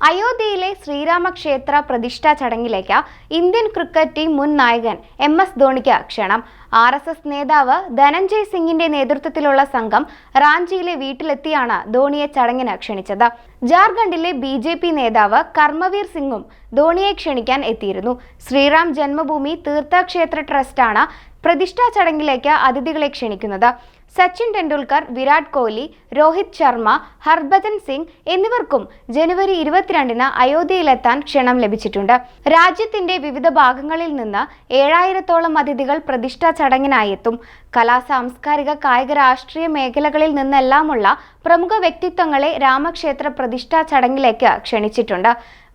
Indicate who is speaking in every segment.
Speaker 1: അയോധ്യയിലെ ശ്രീരാമക്ഷേത്ര പ്രതിഷ്ഠാ ചടങ്ങിലേക്ക് ഇന്ത്യൻ ക്രിക്കറ്റ് ടീം മുൻ നായകൻ എം എസ് ധോണിക്ക് ക്ഷണം. ആർ എസ് എസ് നേതാവ് ധനഞ്ജയ് സിംഗിന്റെ നേതൃത്വത്തിലുള്ള സംഘം റാഞ്ചിയിലെ വീട്ടിലെത്തിയാണ് ധോണിയെ ചടങ്ങിന് ക്ഷണിച്ചത്. ജാർഖണ്ഡിലെ ബി ജെ പി നേതാവ് കർമ്മവീർ സിംഗും ധോണിയെ ക്ഷണിക്കാൻ എത്തിയിരുന്നു. ശ്രീറാം ജന്മഭൂമി തീർത്ഥക്ഷേത്ര ട്രസ്റ്റാണ് പ്രതിഷ്ഠാ ചടങ്ങിലേക്ക് അതിഥികളെ ക്ഷണിക്കുന്നത്. സച്ചിൻ ടെണ്ടുൽക്കർ വിരാട് കോഹ്ലി രോഹിത് ശർമ്മ ഹർഭജൻ സിംഗ് എന്നിവർക്കും ജനുവരി ഇരുപത്തിരണ്ടിന് അയോധ്യയിലെത്താൻ ക്ഷണം ലഭിച്ചിട്ടുണ്ട്. രാജ്യത്തിന്റെ വിവിധ ഭാഗങ്ങളിൽ നിന്ന് ഏഴായിരത്തോളം അതിഥികൾ പ്രതിഷ്ഠാ ചടങ്ങിനായി എത്തും കലാ സാംസ്കാരിക കായിക രാഷ്ട്രീയ മേഖലകളിൽ നിന്നെല്ലാമുള്ള പ്രമുഖ വ്യക്തിത്വങ്ങളെ രാമക്ഷേത്ര പ്രതിഷ്ഠാ ചടങ്ങിലേക്ക് ക്ഷണിച്ചിട്ടുണ്ട്.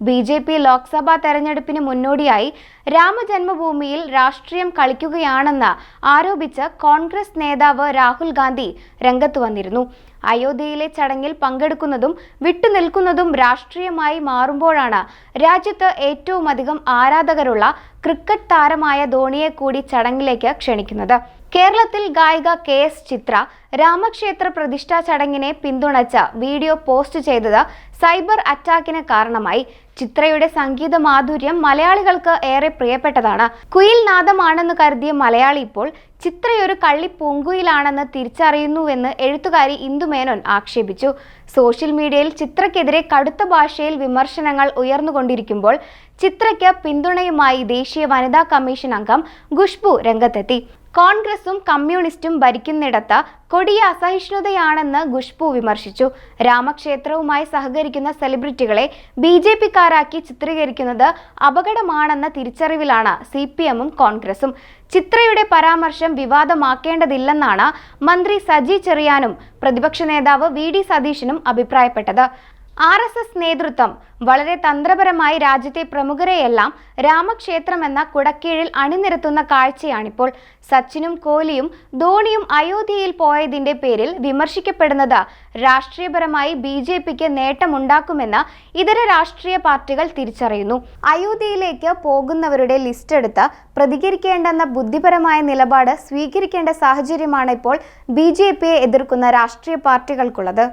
Speaker 1: ബി ജെ പി ലോക്സഭാ തെരഞ്ഞെടുപ്പിന് മുന്നോടിയായി രാമജന്മഭൂമിയിൽ രാഷ്ട്രീയം കളിക്കുകയാണെന്ന് ആരോപിച്ച് കോൺഗ്രസ് നേതാവ് രാഹുൽ ഗാന്ധി രംഗത്ത് വന്നിരുന്നു. അയോധ്യയിലെ ചടങ്ങിൽ പങ്കെടുക്കുന്നതും വിട്ടുനിൽക്കുന്നതും രാഷ്ട്രീയമായി മാറുമ്പോഴാണ് രാജ്യത്ത് ഏറ്റവുമധികം ആരാധകരുള്ള ക്രിക്കറ്റ് താരമായ ധോണിയെ കൂടി ചടങ്ങിലേക്ക് ക്ഷണിക്കുന്നത്. കേരളത്തിൽ ഗായിക കെ എസ് ചിത്ര രാമക്ഷേത്ര പ്രതിഷ്ഠാ ചടങ്ങിനെ പിന്തുണച്ച വീഡിയോ പോസ്റ്റ് ചെയ്തത് സൈബർ അറ്റാക്കിന് കാരണമായി. ചിത്രയുടെ സംഗീത മാധുര്യം മലയാളികൾക്ക് ഏറെ പ്രിയപ്പെട്ടതാണ്. കുയിൽ നാദമാണെന്ന് കരുതിയ മലയാളി ഇപ്പോൾ ചിത്രയൊരു കള്ളി പൂങ്കുയിലാണെന്ന് തിരിച്ചറിയുന്നുവെന്ന് എഴുത്തുകാരി ഇന്ദുമേനോൻ ആക്ഷേപിച്ചു. സോഷ്യൽ മീഡിയയിൽ ചിത്രക്കെതിരെ കടുത്ത ഭാഷയിൽ വിമർശനങ്ങൾ ഉയർന്നുകൊണ്ടിരിക്കുമ്പോൾ ചിത്രയ്ക്ക് പിന്തുണയുമായി ദേശീയ വനിതാ കമ്മീഷൻ അംഗം ഖുഷ്ബു രംഗത്തെത്തി. കോൺഗ്രസും കമ്മ്യൂണിസ്റ്റും ഭരിക്കുന്നിടത്ത് കൊടിയ അസഹിഷ്ണുതയാണെന്ന് ഖുഷ്ബു വിമർശിച്ചു. രാമക്ഷേത്രവുമായി സഹകരിക്കുന്ന സെലിബ്രിറ്റികളെ ബി ജെ പിക്കാരാക്കി ചിത്രീകരിക്കുന്നത് അപകടമാണെന്ന തിരിച്ചറിവിലാണ് സി പി എമ്മും കോൺഗ്രസും. ചിത്രയുടെ പരാമർശം വിവാദമാക്കേണ്ടതില്ലെന്നാണ് മന്ത്രി സജി ചെറിയാനും പ്രതിപക്ഷ നേതാവ് വി ഡി സതീശനും അഭിപ്രായപ്പെട്ടത്. ആർ എസ് എസ് നേതൃത്വം വളരെ തന്ത്രപരമായി രാജ്യത്തെ പ്രമുഖരെയെല്ലാം രാമക്ഷേത്രം എന്ന കുടക്കീഴിൽ അണിനിരത്തുന്ന കാഴ്ചയാണിപ്പോൾ. സച്ചിനും കോഹ്ലിയും ധോണിയും അയോധ്യയിൽ പോയതിന്റെ പേരിൽ വിമർശിക്കപ്പെടുന്നത് രാഷ്ട്രീയപരമായി ബി ജെ പിക്ക് നേട്ടമുണ്ടാക്കുമെന്ന് ഇതര രാഷ്ട്രീയ പാർട്ടികൾ തിരിച്ചറിയുന്നു. അയോധ്യയിലേക്ക് പോകുന്നവരുടെ ലിസ്റ്റ് എടുത്ത് പ്രതികരിക്കേണ്ടെന്ന ബുദ്ധിപരമായ നിലപാട് സ്വീകരിക്കേണ്ട സാഹചര്യമാണ് ഇപ്പോൾ ബി എതിർക്കുന്ന രാഷ്ട്രീയ പാർട്ടികൾക്കുള്ളത്.